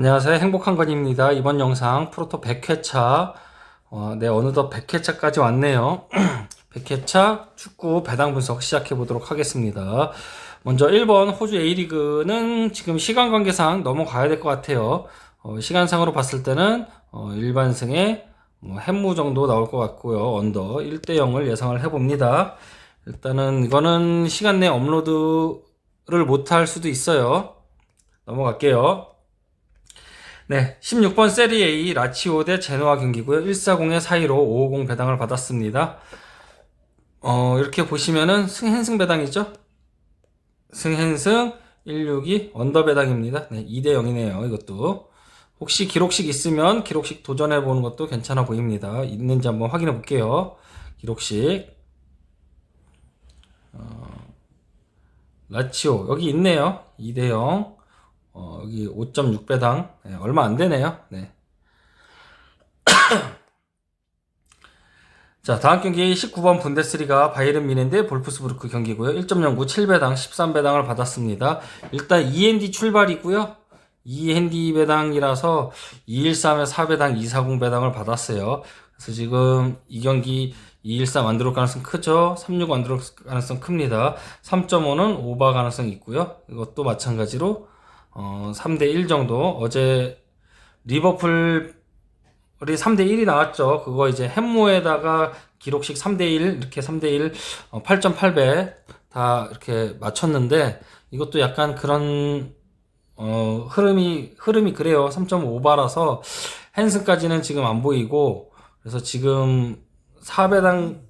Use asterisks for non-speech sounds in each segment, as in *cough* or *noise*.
안녕하세요. 행복한 건입니다. 이번 영상 프로토 100회차, 어, 네, 어느덧 100회차까지 왔네요. *clears throat* 100회차 축구 배당 분석 시작해 보도록 하겠습니다. 먼저 1번 호주 A리그는 지금 시간 관계상 넘어가야 될 것 같아요. 어, 시간상으로 봤을 때는 어, 일반승의 뭐 햄무 정도 나올 것 같고요. 언더 1대 0을 예상을 해봅니다. 일단은 이거는 시간 내 업로드를 못할 수도 있어요. 넘어갈게요. 네, 16번 세리 A 라치오 대 제노아 경기고요. 140의 사이로 550 배당을 받았습니다. 어, 이렇게 보시면은 승hen승 배당이죠? 승hen승 162 언더 배당입니다. 네, 2대 0이네요. 이것도. 혹시 기록식 있으면 기록식 도전해 보는 것도 괜찮아 보입니다. 있는지 한번 확인해 볼게요. 기록식. 어, 라치오 여기 있네요. 2대 0. 어, 여기 5.6배당 네, 얼마 안 되네요. 네. *clears throat* 자, 다음 경기 19번 분데스리가 바이에른 미넨 대 볼프스부르크 경기고요. 1.09 7배당 13배당을 받았습니다. 일단 END 출발이고요. END 배당이라서 213에 4배당 240 배당을 받았어요. 그래서 지금 이 경기 214 만들 가능성 크죠? 36 만들 가능성 큽니다. 3.5는 오바 가능성 있고요. 이것도 마찬가지로 어, 3대1 정도. 어제 리버풀이 3대1이 나왔죠. 그거 이제 햄모에다가 기록식 3대1, 이렇게 3대1, 어, 8.8배 다 이렇게 맞췄는데 이것도 약간 그런, 어, 흐름이, 흐름이 그래요. 3.5바라서 헨스까지는 지금 안 보이고 그래서 지금 4배당,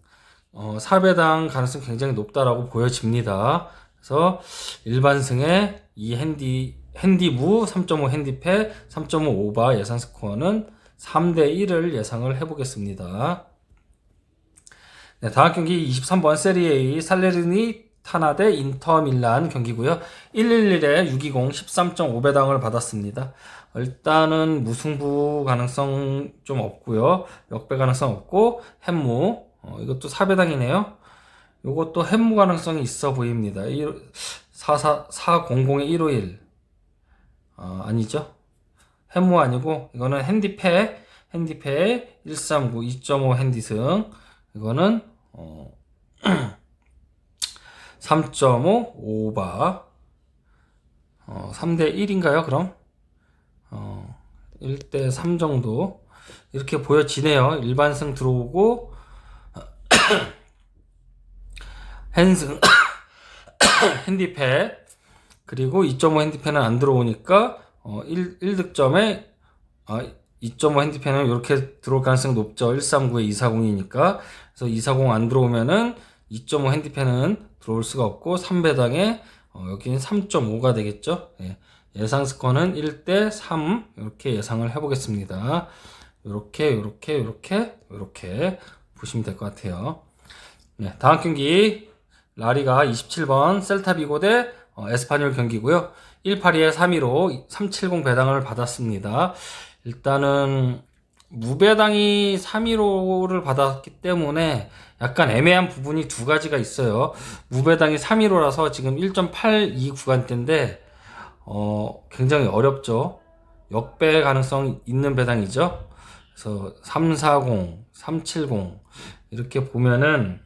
어, 4배당 가능성 굉장히 높다라고 보여집니다. 그래서 일반승의 이 핸디 핸디무 3.5 핸디패 3.5 오바 예상 스코어는 3대 1을 예상을 해보겠습니다. 네, 다음 경기 23번 세리에 살레르니 타나 대 인터 밀란 경기고요. 111에 620 13.5배당을 받았습니다. 일단은 무승부 가능성 좀 없고요. 역배 가능성 없고 햄무 어, 이것도 4배당이네요. 이것도 햄무 가능성이 있어 보입니다. 4 400에 151 어, 아니죠. 햄무 아니고 이거는 핸디패 핸디패 139 2.5 핸디승. 이거는 어, *clears throat* 3.5 오바. 어, 3대 1인가요 그럼? 어, 1대 3 정도. 이렇게 보여지네요. 일반승 들어오고 *clears throat* 핸승 *clears throat* 핸디패 그리고 2.5 핸디펜은 안 들어오니까 어, 1, 1득점에 아, 2.5 핸디펜은 이렇게 들어올 가능성이 높죠. 139에 240이니까. 그래서 240 안 들어오면은 2.5 핸디펜은 들어올 수가 없고 3배당에 어, 여기는 3.5가 되겠죠. 예. 예상 스코어는 1대 3 이렇게 예상을 해보겠습니다. 이렇게 이렇게 이렇게 이렇게 보시면 될 것 같아요. 네, 다음 경기 라리가 27번 셀타비고 대 어, 에스파뇰 경기고요. 182에 3위로 370 배당을 받았습니다. 일단은 무배당이 3위로를 받았기 때문에 약간 애매한 부분이 두 가지가 있어요. 무배당이 3위로라서 지금 1.82 구간대인데 어, 굉장히 어렵죠. 역배 가능성 있는 배당이죠. 그래서 340, 370 이렇게 보면은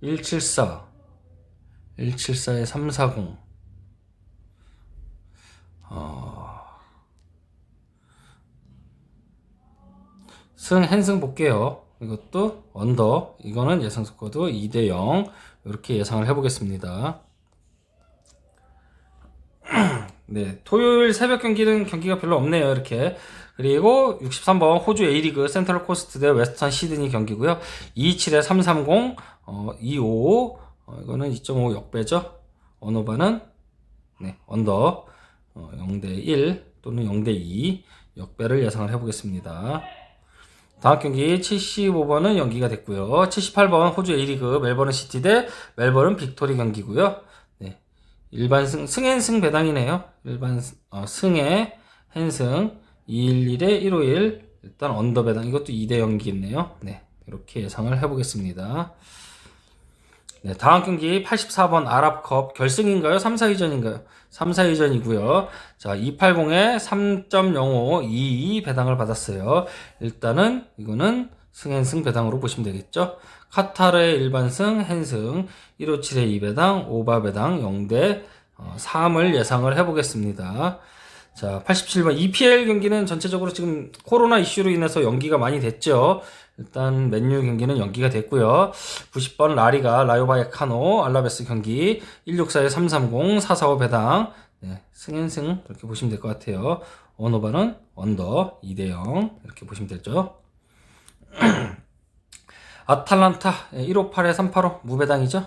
174, 174에 340 어... 승, hen승 볼게요. 이것도 언더. 이거는 예상 스코어도 2대 0. 이렇게 예상을 해보겠습니다. *clears throat* 네, 토요일 새벽 경기는 경기가 별로 없네요. 이렇게. 그리고 63번 호주 A리그 센트럴 코스트 대 웨스턴 시드니 경기고요. 27에 330, 어, 255, 어, 이거는 2.5 역배죠. 언어바는 네, 언더. 어, 0대 1 또는 0대 2 역배를 예상을 해보겠습니다. 다음 경기 75번은 연기가 됐고요. 78번 호주 A리그 멜버른 시티 대 멜버른 빅토리 경기고요. 네. 일반 승, 승앤승 배당이네요. 일반 어, 승에 hen승 211에 151 일단 언더 배당 이것도 2대 0기겠네요. 네. 이렇게 예상을 해보겠습니다. 네, 다음 경기 84번 아랍컵 결승인가요? 3, 4위전인가요? 3, 4위전이고요. 자, 280에 3.05, 22 배당을 받았어요. 일단은 이거는 승앤승 배당으로 보시면 되겠죠. 카타르의 일반승, 헨승, 157의 2배당, 오바 배당, 0대 3을 예상을 해보겠습니다. 자, 87번 EPL 경기는 전체적으로 지금 코로나 이슈로 인해서 연기가 많이 됐죠. 일단 맨유 경기는 연기가 됐고요. 90번 라리가 라요바이카노 알라베스 경기 164에 330 445 배당 네, 승인승 이렇게 보시면 될 것 같아요. 원오바는 언더 2대 0 이렇게 보시면 되죠. *clears throat* 아탈란타 158에 385 무배당이죠.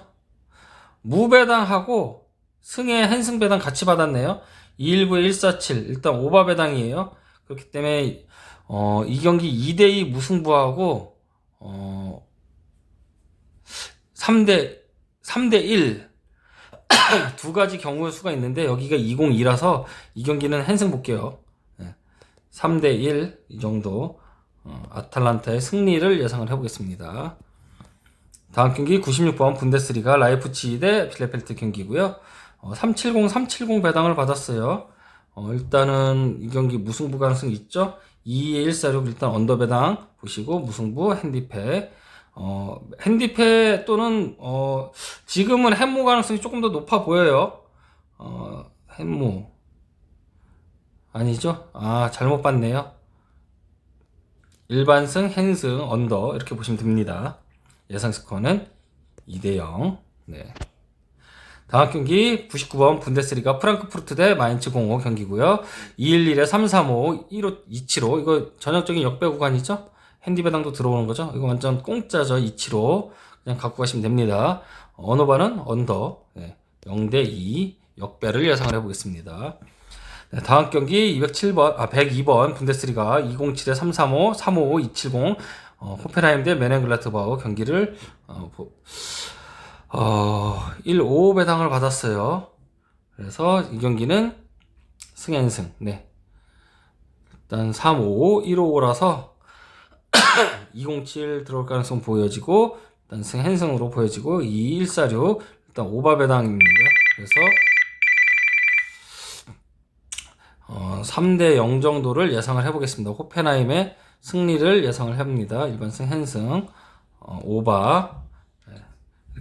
무배당하고 승의 한승 배당 같이 받았네요. 219에 147 일단 오바 배당이에요. 그렇기 때문에 어, 이 경기 2대2 무승부하고 어, 3대 3대 1 두 가지 경우의 수가 있는데 여기가 202라서 이 경기는 한승 볼게요. 네. 3대 1 이 정도 어, 아탈란타의 승리를 예상을 해보겠습니다. 다음 경기 96번 분데스리가 라이프치히 대 빌레펠트 경기고요. 어, 370, 370 배당을 받았어요. 어, 일단은 이 경기 무승부 가능성 있죠? 2에 146 일단 언더 배당 보시고 무승부 핸디패 어, 핸디패 또는 어, 지금은 햄무 가능성이 조금 더 높아 보여요. 어, 햄무 아니죠? 아 잘못 봤네요. 일반승, 헨승, 언더 이렇게 보시면 됩니다. 예상 스코어는 2대 0. 네. 다음 경기 99번 분데스리가 프랑크푸르트 대 마인츠 05 경기고요. 211에 335, 15, 275 이거 전형적인 역배 구간이죠. 핸디 배당도 들어오는 거죠. 이거 완전 공짜죠. 275 그냥 갖고 가시면 됩니다. 언어바는 언더 네. 0대 2 역배를 예상을 해보겠습니다. 네, 다음 경기 207번, 아, 102번 분데스리가 207에 335, 355, 270, 어, 호펜하임 대 메넨글라트바우 경기를, 어, 보, 어, 155 배당을 받았어요. 그래서 이 경기는 승앤승, 네. 일단 355, 155라서 207 들어올 가능성 보여지고, 일단 승앤승으로 보여지고, 2146, 일단 오바 배당입니다. 그래서 어, 3대 0 정도를 예상을 해보겠습니다. 호펜하임의 승리를 예상을 해봅니다. 일반 승 헨승, 어, 오바, 네,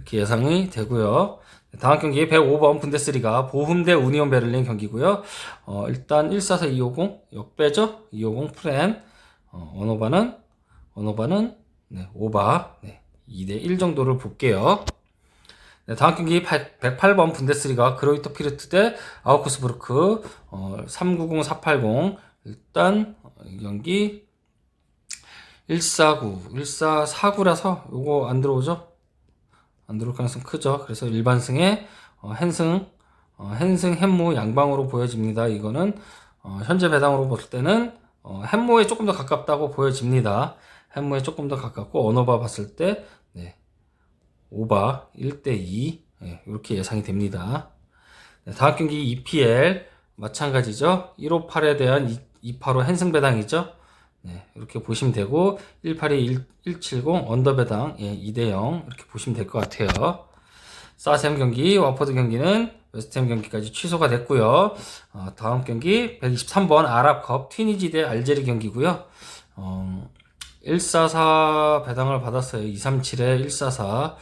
이렇게 예상이 되고요. 다음 경기 105번 분데스리가 보훔 대 우니온 베를린 경기고요. 어, 일단 144 250 역배죠. 250 프렌 어, 언오바는 언오바는 네, 오바 네, 2대 1 정도를 볼게요. 네, 다음 경기 108번 분데스리가 그로이터 피르트 대 아우크스부르크 어, 390 480 일단 경기 149 1449라서 요거 안 들어오죠? 안 들어올 가능성 크죠. 그래서 일반승에 어, 헨승 어, 헨승 햄무 양방으로 보여집니다. 이거는 어, 현재 배당으로 볼 때는 어, 햄무에 조금 더 가깝다고 보여집니다. 햄무에 조금 더 가깝고 언어바 봤을 때 네, 오바 1대2 네, 이렇게 예상이 됩니다. 네, 다음 경기 EPL 마찬가지죠. 158에 대한 285 헨승 배당이죠. 네, 이렇게 보시면 되고 182 170 언더 배당 예, 2대 0 이렇게 보시면 될 것 같아요. 사셈 경기 와퍼드 경기는 웨스트햄 경기까지 취소가 됐고요. 어, 다음 경기 123번 아랍컵 튀니지 대 알제리 경기고요. 어, 144 배당을 받았어요. 237에 144.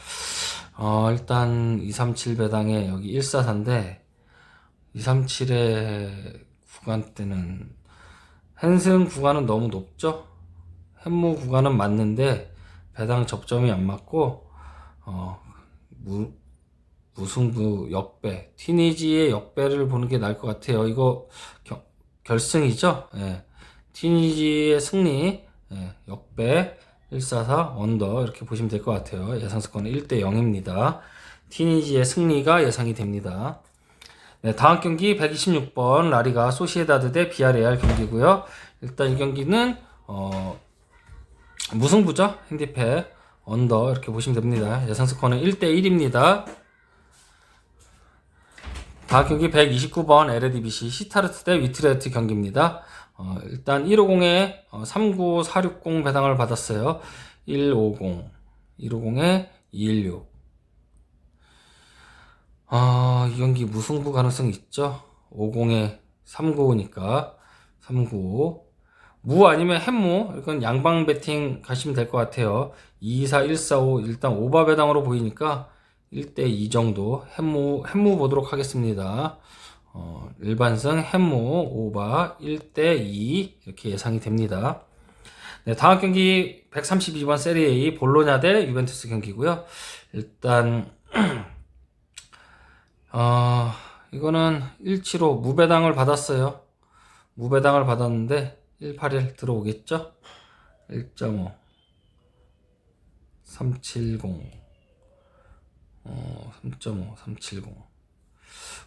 어, 일단 237 배당에 여기 144인데 237의 구간 때는 헨승 구간은 너무 높죠. 햄무 구간은 맞는데 배당 접점이 안 맞고 어, 무, 무승부 역배 티니지의 역배를 보는 게 나을 것 같아요. 이거 겨, 결승이죠. 예. 티니지의 승리 예, 역배 144 언더 이렇게 보시면 될 것 같아요. 예상 스코어는 1대 0입니다. 티니지의 승리가 예상이 됩니다. 네, 다음 경기 126번 라리가 소시에다드 대 비아레알 경기고요. 일단 이 경기는 어, 무승부죠. 핸디패 언더 이렇게 보시면 됩니다. 예상 스코어는 1대 1입니다. 다음 경기 129번 LDBC 시타르트 대 위트레트 경기입니다. 어, 일단 150에 어, 39460 배당을 받았어요. 150, 150에 216. 아, 이 경기 무승부 가능성 있죠? 50에 395니까 395. 무 아니면 햄무 이건 양방 배팅 가시면 될 것 같아요. 2, 4, 1, 4, 5 일단 오바 배당으로 보이니까 1대 2 정도 햄무 햄무 보도록 하겠습니다. 어, 일반승 햄무 오바 1대 2 이렇게 예상이 됩니다. 네, 다음 경기 132번 세리 A 볼로냐 대 유벤투스 경기고요. 일단 *clears throat* 어, 이거는 1치로 무배당을 받았어요. 무배당을 받았는데 181 들어오겠죠? 1.5 370 어, 3.5 370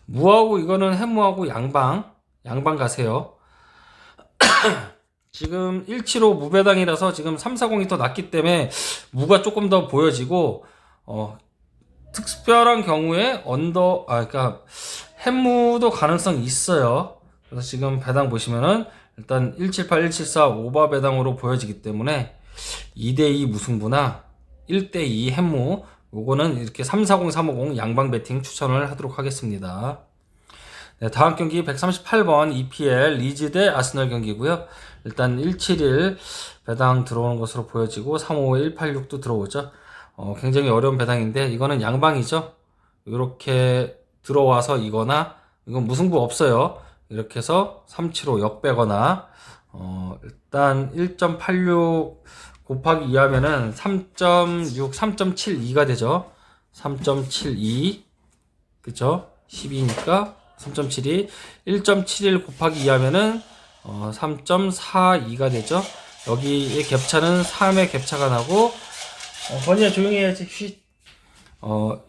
무하고 이거는 햄무하고 양방 양방 가세요. *clears throat* 지금 175 무배당이라서 지금 340이 더 낮기 때문에 무가 조금 더 보여지고 어, 특별한 경우에 언더 아 그러니까 햄무도 가능성 있어요. 그래서 지금 배당 보시면은 일단 178, 174 오바 배당으로 보여지기 때문에 2대2 무승부나 1대2 햄무 요거는 이렇게 340, 350 양방 배팅 추천을 하도록 하겠습니다. 네, 다음 경기 138번 EPL 리즈 대 아스널 경기고요. 일단 171 배당 들어오는 것으로 보여지고 351, 186도 들어오죠. 어, 굉장히 어려운 배당인데 이거는 양방이죠. 이렇게 들어와서 이거나 이건 무승부 없어요. 이렇게 해서 375 역배거나 어, 일단 1.86 곱하기 2 하면은 3.6, 3.72가 되죠. 3.72 그죠? 12니까 3.72 1.71 곱하기 2 하면은 어, 3.42가 되죠. 여기의 갭차는 3의 갭차가 나고 어, 번이야 조용히 해야지. 쉿. 어,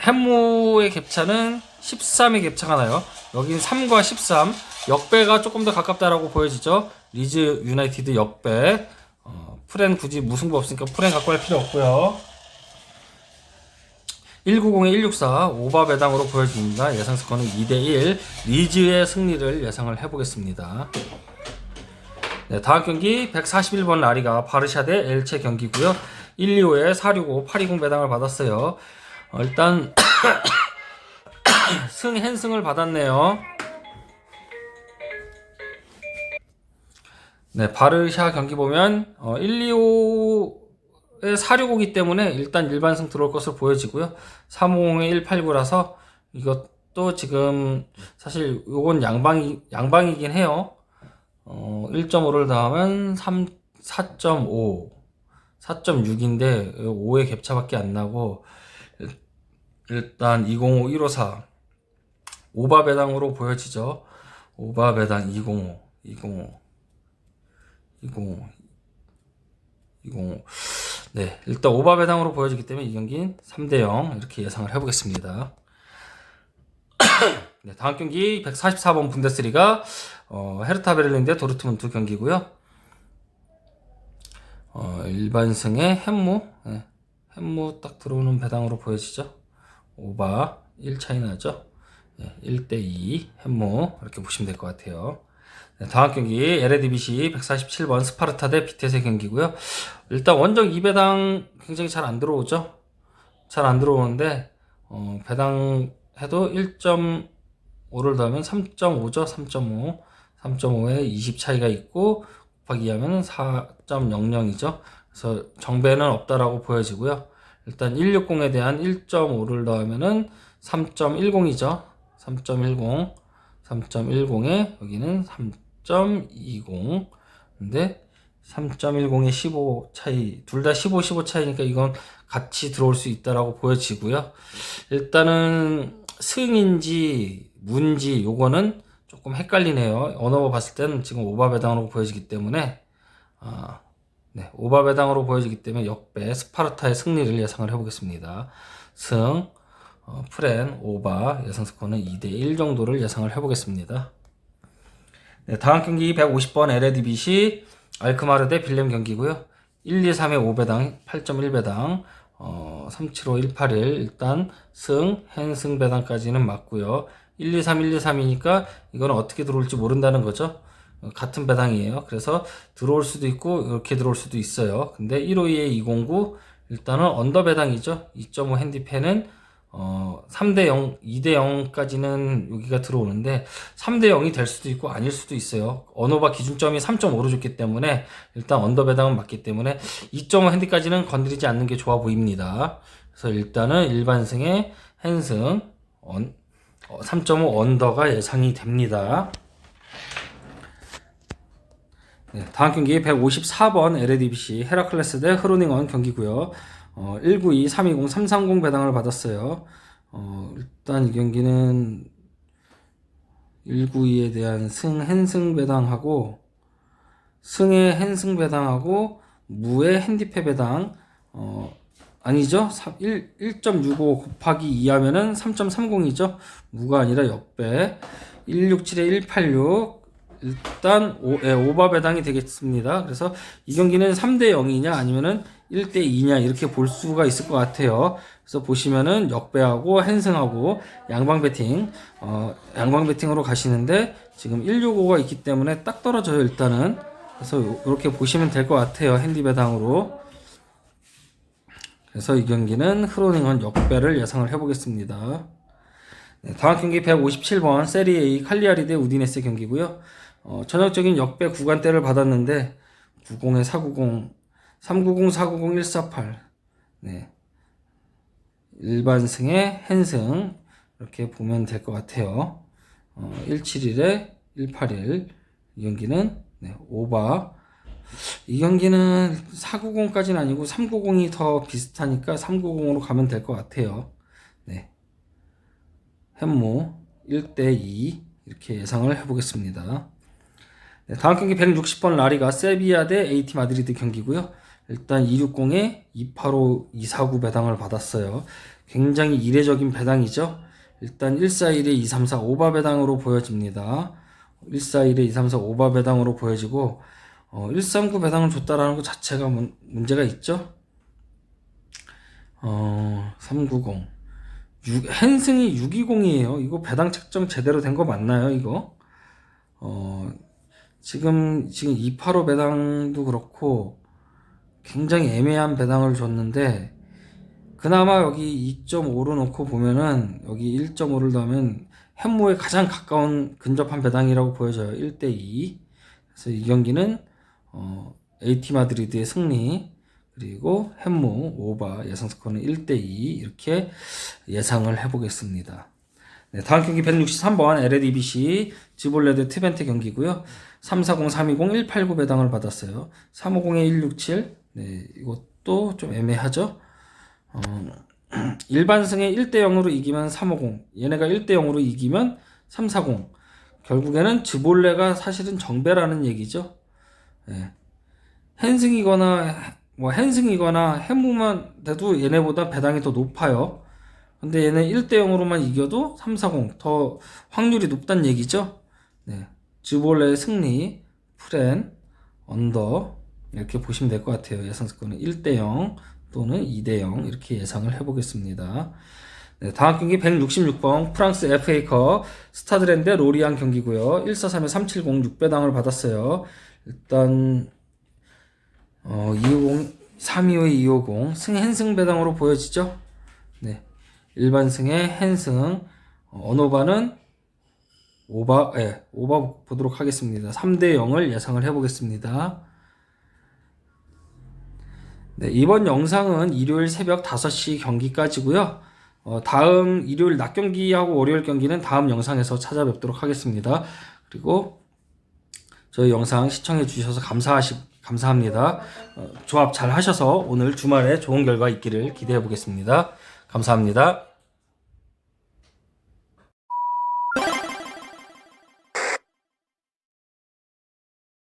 햄무의 갭차는 13의 갭차가 나요. 여기는 3과 13. 역배가 조금 더 가깝다라고 보여지죠. 리즈 유나이티드 역배. 어, 프렌 굳이 무승부 없으니까 프렌 갖고 할 필요 없고요. 190에 164 오바 배당으로 보여집니다. 예상 스코어는 2대1 리즈의 승리를 예상을 해보겠습니다. 네, 다음 경기 141번 라리가 바르샤 대 엘체 경기고요. 1, 2호에 465, 820 배당을 받았어요. 어, 일단 *coughs* 승 헨승을 받았네요. 네, 바르샤 경기 보면 어, 1, 2호에 465이기 때문에 일단 일반승 들어올 것으로 보여지고요. 350에 189라서 이것도 지금 사실 요건 양방이 양방이긴 해요. 어, 1.5를 더하면 3 4.5 4.6인데 5의 갭차밖에 안 나고 일- 일단 205 154 오바 배당으로 보여지죠. 오바 배당 205 205 205 205 네, 일단 오바 배당으로 보여지기 때문에 이 경기는 3대 0 이렇게 예상을 해보겠습니다. *coughs* 네, 다음 경기 144번 분데스리가 어, 헤르타 베를린 대 도르트문트 경기고요. 어, 일반승의 햄무, 네, 햄무 딱 들어오는 배당으로 보여지죠. 오바 1 차이 나죠. 네, 1대2 햄무 이렇게 보시면 될 것 같아요. 네, 다음 경기 LADBC 147번 스파르타 대 비테세 경기고요. 일단 원정 2배당 굉장히 잘 안 들어오죠. 잘 안 들어오는데 어, 배당 해도 1.5를 더하면 3.5죠. 3.5. 3.5에 20 차이가 있고 곱하기 하면 4.00이죠. 그래서 정배는 없다라고 보여지고요. 일단 160에 대한 1.5를 더하면은 3.10이죠. 3.10. 3.10에 여기는 3.20. 근데 3.10에 15 차이, 둘 다 15, 15 차이니까 이건 같이 들어올 수 있다라고 보여지고요. 일단은 승인지 문지 요거는 조금 헷갈리네요. 언어로 봤을 때는 지금 오바 배당으로 보여지기 때문에 아, 네, 오바 배당으로 보여지기 때문에 역배 스파르타의 승리를 예상을 해보겠습니다. 승 어, 프렌 오바 예상 스코어는 2대 1 정도를 예상을 해보겠습니다. 네, 다음 경기 150번 LADBC 알크마르 대 빌렘 경기고요. 1, 2, 3의 5배당, 8.1배당, 어, 375, 181 일단 승, hen승 배당까지는 맞고요. 1, 2, 3, 1, 2, 3이니까 이거는 어떻게 들어올지 모른다는 거죠. 어, 같은 배당이에요. 그래서 들어올 수도 있고 이렇게 들어올 수도 있어요. 근데 152에 209 일단은 언더 배당이죠. 2.5 핸디펜은 어, 3대 0, 2대 0까지는 여기가 들어오는데 3대 0이 될 수도 있고 아닐 수도 있어요. 언어바 기준점이 3.5로 줬기 때문에 일단 언더 배당은 맞기 때문에 2.5 핸디까지는 건드리지 않는 게 좋아 보입니다. 그래서 일단은 일반승의 핸승 언, 3.5 언더가 예상이 됩니다. 네, 다음 경기 154번 LADBC 헤라클레스 대 흐로닝원 경기고요. 어, 192, 320, 330 배당을 받았어요. 어, 일단 이 경기는 192에 대한 승, 핸승 배당하고 승의 핸승 배당하고 무의 핸디패 배당 어, 아니죠? 1, 1.65 곱하기 2 하면은 3.30이죠? 무가 아니라 역배 167에 186 일단 오, 예, 오바 배당이 되겠습니다. 그래서 이 경기는 3대 0이냐 아니면은 1대 2냐 이렇게 볼 수가 있을 것 같아요. 그래서 보시면은 역배하고 핸승하고 양방 배팅 어, 양방 배팅으로 가시는데 지금 165가 있기 때문에 딱 떨어져요 일단은. 그래서 이렇게 보시면 될 것 같아요 핸디 배당으로. 그래서 이 경기는 흐로닝은 역배를 예상을 해보겠습니다. 네, 다음 경기 157번 세리 A 칼리아리 대 우디네스 경기고요. 어, 전형적인 역배 구간대를 받았는데 90에 490, 390, 490, 148. 네. 일반승에 핸승 이렇게 보면 될 것 같아요. 어, 171에 181. 이 경기는 네, 오바. 이 경기는 490까지는 아니고 390이 더 비슷하니까 390으로 가면 될 것 같아요. 네. 햄모 1대2 이렇게 예상을 해보겠습니다. 네, 다음 경기 160번 라리가 세비야 대 AT 마드리드 경기고요. 일단 260에 285, 249 배당을 받았어요. 굉장히 이례적인 배당이죠. 일단 141에 234 오바 배당으로 보여집니다. 141에 234 오바 배당으로 보여지고 어, 139 배당을 줬다라는 것 자체가 문, 문제가 있죠. 어, 390 6, 핸승이 620이에요. 이거 배당 책정 제대로 된 거 맞나요, 이거? 어, 지금, 지금 285 배당도 그렇고, 굉장히 애매한 배당을 줬는데, 그나마 여기 2.5로 놓고 보면은, 여기 1.5를 넣으면, 햄모에 가장 가까운 근접한 배당이라고 보여져요. 1대2. 그래서 이 경기는, 어, AT 마드리드의 승리, 그리고 햄모 오바 예상 스코어는 1대2 이렇게 예상을 해보겠습니다. 네, 다음 경기 163번 LADBC 지볼레드 트벤트 경기고요. 340, 320, 189 배당을 받았어요. 350에 167. 네, 이것도 좀 애매하죠. 어, *clears throat* 일반승에 1대 0으로 이기면 350. 얘네가 1대 0으로 이기면 340. 결국에는 지볼레가 사실은 정배라는 얘기죠. 네. 핸승이거나 뭐 핸승이거나 해무만 돼도 얘네보다 배당이 더 높아요. 근데 얘네 1대 0으로만 이겨도 340 더 확률이 높다는 얘기죠. 네. 즈볼레의 승리, 프렌, 언더 이렇게 보시면 될 것 같아요. 예상 스코어는 1대 0 또는 2대 0 이렇게 예상을 해보겠습니다. 네, 다음 경기 166번 프랑스 FA컵 스타드랜드 로리안 경기고요. 143에 370 6배당을 받았어요. 일단 어, 250, 325에 250, 승, 헨승 배당으로 보여지죠? 네. 일반 승의 헨승, 어, 언어바는 오바, 예, 네, 오바 보도록 하겠습니다. 3대 0을 예상을 해보겠습니다. 네, 이번 영상은 일요일 새벽 5시 경기까지고요 어, 다음 일요일 낮 경기하고 월요일 경기는 다음 영상에서 찾아뵙도록 하겠습니다. 그리고 저희 영상 시청해 주셔서 감사하시, 감사합니다. 어, 조합 잘 하셔서 오늘 주말에 좋은 결과 있기를 기대해 보겠습니다. 감사합니다.